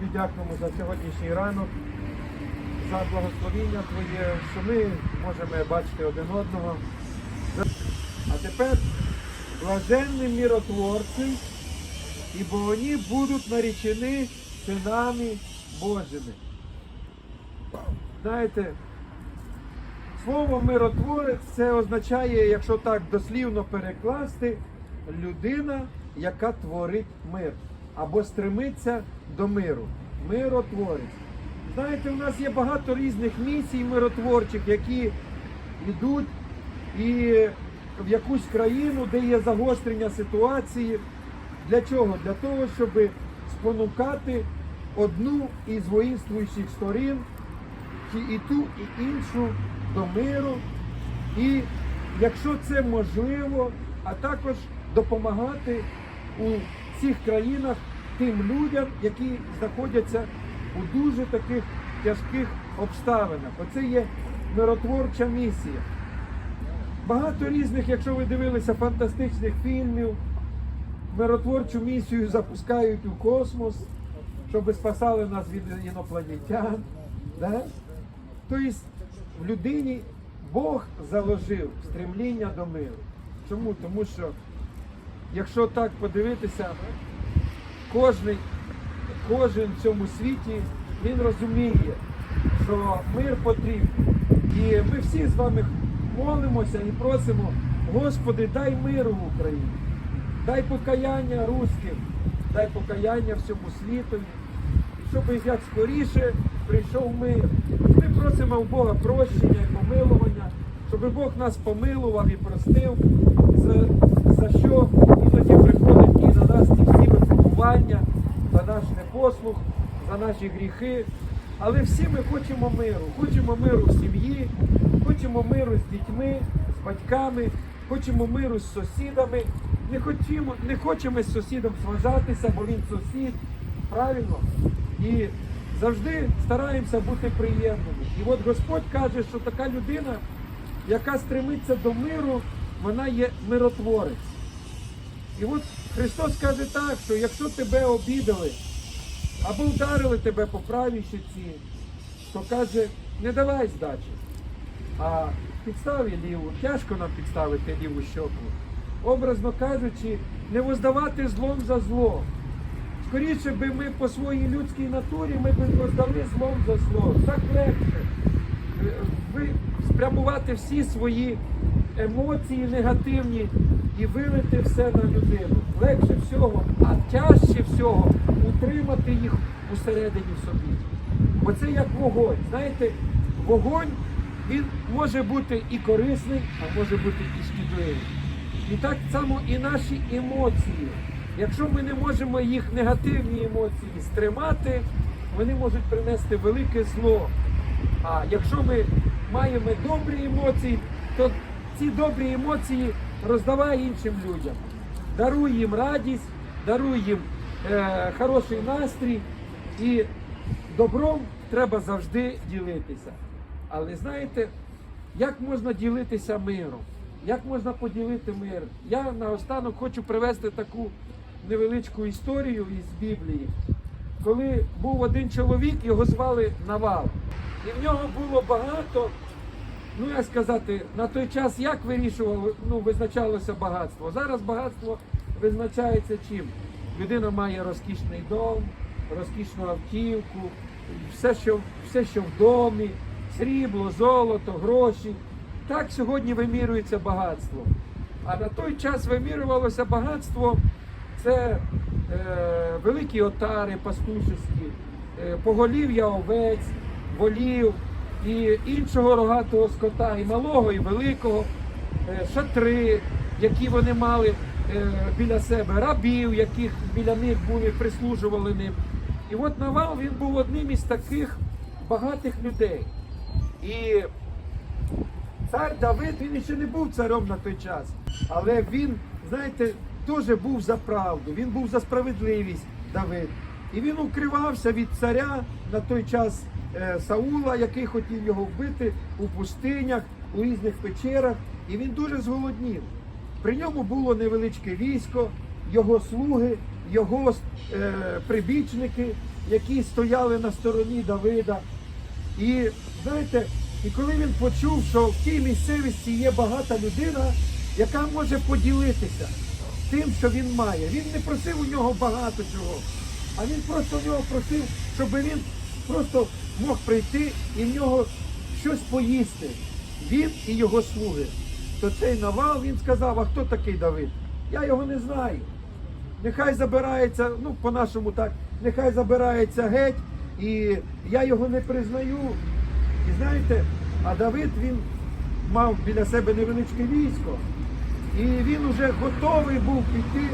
тобі дякуємо за сьогоднішній ранок, за благословіння Твоє, що ми можемо бачити один одного. А тепер блаженні миротворці, ібо вони будуть наречені синами Божими. Знаєте, слово миротворець це означає, якщо так дослівно перекласти, людина, яка творить мир або стремиться до миру. Миротворець. Знаєте, у нас є багато різних місій миротворчих, які йдуть і в якусь країну, де є загострення ситуації. Для чого? Для того, щоб спонукати одну із воїнствуючих сторін, і ту, і іншу до миру. І якщо це можливо, а також допомагати у цих країнах тим людям, які знаходяться у дуже таких тяжких обставинах. Оце є миротворча місія. Багато різних, якщо ви дивилися фантастичних фільмів, миротворчу місію запускають у космос, щоб спасали нас від інопланетян. Да? Тобто в людині Бог заложив стремління до миру. Чому? Тому що, якщо так подивитися, кожний, кожен в цьому світі він розуміє, що мир потрібен. І ми всі з вами молимося і просимо, Господи, дай миру в Україні, дай покаяння руським, дай покаяння всьому світові, щоб як скоріше прийшов мир. Ми просимо у Бога прощення і помилування, щоб Бог нас помилував і простив, за, за що іноді приходить і на нас ті всі за наш непослух, за наші гріхи. Але всі ми хочемо миру. Хочемо миру в сім'ї, хочемо миру з дітьми, з батьками, хочемо миру з сусідами. Не хочемо, не хочемо з сусідом сважатися, бо він сусід. Правильно? І завжди стараємося бути приємними. І от Господь каже, що така людина, яка стремиться до миру, вона є миротворець. І от Христос каже так, що якщо тебе обідали або вдарили тебе по правій щоці, то каже, не давай здачі, а підстав їй ліву. Тяжко нам підставити ліву щоку. Образно кажучи, не воздавати злом за зло. Скоріше би ми по своїй людській натурі ми б воздали злом за зло. Так легше. Ви спрямувати всі свої емоції негативні і вилити все на людину. Легше всього, а тяжче всього утримати їх усередині собі. Бо це як вогонь. Знаєте, вогонь він може бути і корисний, а може бути і шкідливий. І так само і наші емоції. Якщо ми не можемо їх негативні емоції стримати, вони можуть принести велике зло. А якщо ми маємо добрі емоції, то ці добрі емоції роздавай іншим людям. Даруй їм радість, даруй їм е, хороший настрій і добром треба завжди ділитися. Але знаєте, як можна ділитися миром? Як можна поділити мир? Я наостанок хочу привести таку невеличку історію із Біблії. Коли був один чоловік, його звали Навал. І в нього було багато, ну як сказати, на той час як вирішувало, ну, визначалося багатство. Зараз багатство визначається чим? Людина має розкішний дом, розкішну автівку, все, що, все, що в домі, срібло, золото, гроші. Так сьогодні вимірюється багатство. А на той час вимірювалося багатство це е, великі отари пастушеські, е, поголів'я овець, волів і іншого рогатого скота, і малого, і великого, е, шатри, які вони мали е, біля себе, рабів, яких біля них були, прислужували ним. І от Навал він був одним із таких багатих людей. І цар Давид, він ще не був царем на той час, але він, знаєте, теж був за правду, він був за справедливість Давид. І він укривався від царя на той час е, Саула, який хотів його вбити у пустинях, у різних печерах. І він дуже зголоднів. При ньому було невеличке військо, його слуги, його е, прибічники, які стояли на стороні Давида. І знаєте, і коли він почув, що в тій місцевості є багата людина, яка може поділитися тим, що він має. Він не просив у нього багато чого, а він просто в нього просив, щоб він просто мог прийти і в нього щось поїсти. Він і його слуги. То цей навал він сказав, а хто такий Давид? Я його не знаю. Нехай забирається, ну по-нашому так, нехай забирається геть, і я його не признаю. І знаєте, а Давид він мав біля себе невеличке військо, і він уже готовий був піти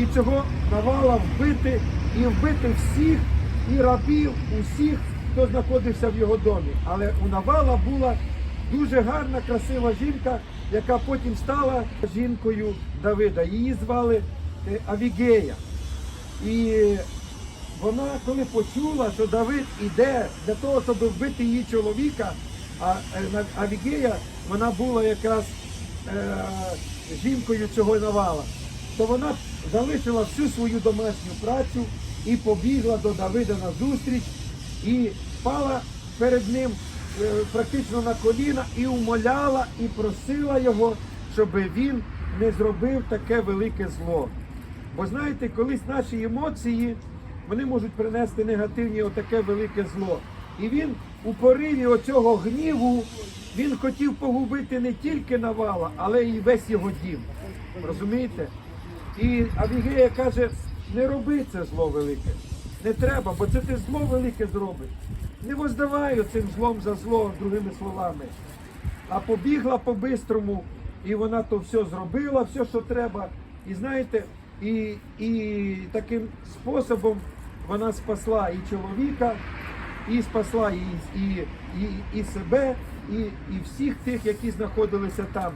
і цього навала вбити, і вбити всіх, і рабів, усіх, хто знаходився в його домі. Але у навала була дуже гарна, красива жінка, яка потім стала жінкою Давида. Її звали е, Авігея. І вона, коли почула, що Давид іде для того, щоб вбити її чоловіка, а е, Авігея вона була якраз е, жінкою цього навала, то вона залишила всю свою домашню працю і побігла до Давида на зустріч і впала перед ним е, практично на коліна і умоляла, і просила його, щоб він не зробив таке велике зло. Бо знаєте, колись наші емоції вони можуть принести негативні отаке велике зло. І він у пориві оцього гніву він хотів погубити не тільки Навала, але й весь його дім. Розумієте? І Авігея каже: не роби це зло велике. Не треба, бо це ти зло велике зробиш. Не воздавай цим злом за зло, другими словами. А побігла по-бистрому, і вона то все зробила, все, що треба. І знаєте, і, і таким способом вона спасла і чоловіка, і спасла і, і, і, і себе, і, і всіх тих, які знаходилися там.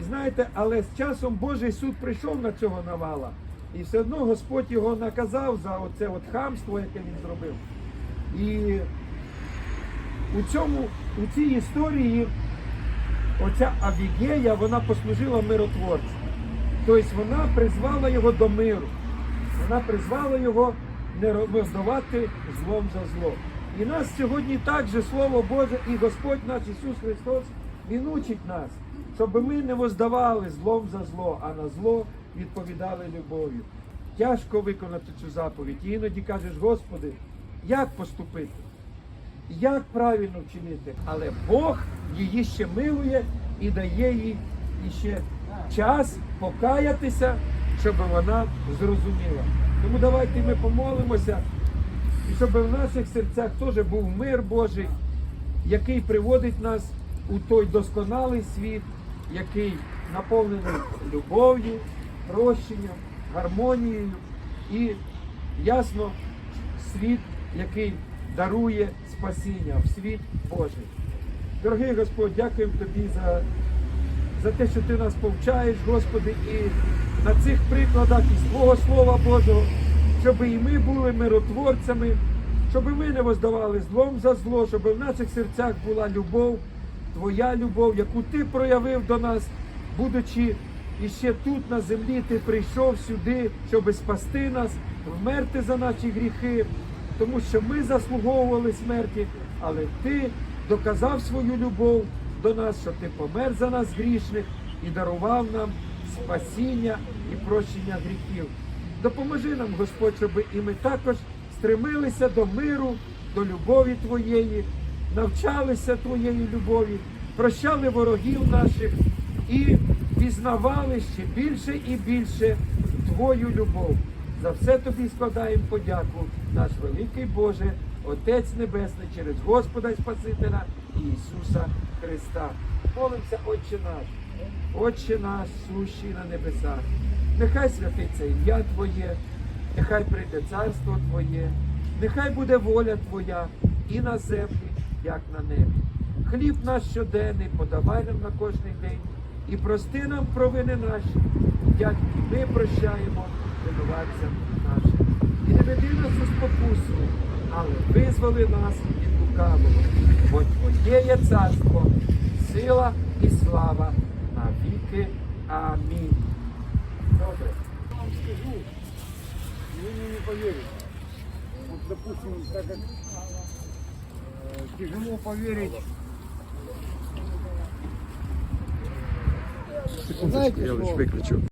І знаєте, але з часом Божий суд прийшов на цього навала. І все одно Господь його наказав за оце от хамство, яке він зробив. І у цьому, у цій історії оця Авігея, вона послужила миротворцем. Тобто вона призвала його до миру. Вона призвала його не роздавати злом за зло. І нас сьогодні також Слово Боже і Господь наш Ісус Христос, Він учить нас, щоб ми не воздавали злом за зло, а на зло відповідали любов'ю. Тяжко виконати цю заповідь. І іноді кажеш, Господи, як поступити? як правильно вчинити, але Бог її ще милує і дає їй іще час покаятися, щоб вона зрозуміла. Тому давайте ми помолимося, і щоб в наших серцях теж був мир Божий, який приводить нас у той досконалий світ, який наповнений любов'ю, прощенням, гармонією і ясно світ, який дарує спасіння в світ Божий. Дорогий Господь, дякуємо Тобі за, за те, що Ти нас повчаєш, Господи, і на цих прикладах із Твого Слова Божого, щоб і ми були миротворцями, щоб ми не воздавали злом за зло, щоб в наших серцях була любов, Твоя любов, яку Ти проявив до нас, будучи іще тут на землі, Ти прийшов сюди, щоб спасти нас, вмерти за наші гріхи, тому що ми заслуговували смерті, але Ти доказав свою любов до нас, що Ти помер за нас грішних і дарував нам спасіння і прощення гріхів. Допоможи нам, Господь, щоб і ми також стремилися до миру, до любові Твоєї, навчалися Твоєї любові, прощали ворогів наших і пізнавали ще більше і більше Твою любов. За все тобі складаємо подяку, наш великий Боже, Отець Небесний, через Господа і Спасителя Ісуса Христа. Молимося, Отче наш, Отче наш, сущий на небесах. Нехай святиться ім'я Твоє, нехай прийде царство Твоє, нехай буде воля Твоя і на землі, як на небі. Хліб наш щоденний подавай нам на кожний день і прости нам провини наші, як ми прощаємо винуватцям нашим. І не веди нас у спокусу, але визволи нас від лукавого. Бо Твоє є царство, сила і слава на віки. Амінь. Добре. Вам скажу, Вы мне не поверите. Вот, допустим, так э, тяжело поверить. Секундочку, Знаете, я лучше что? виключу.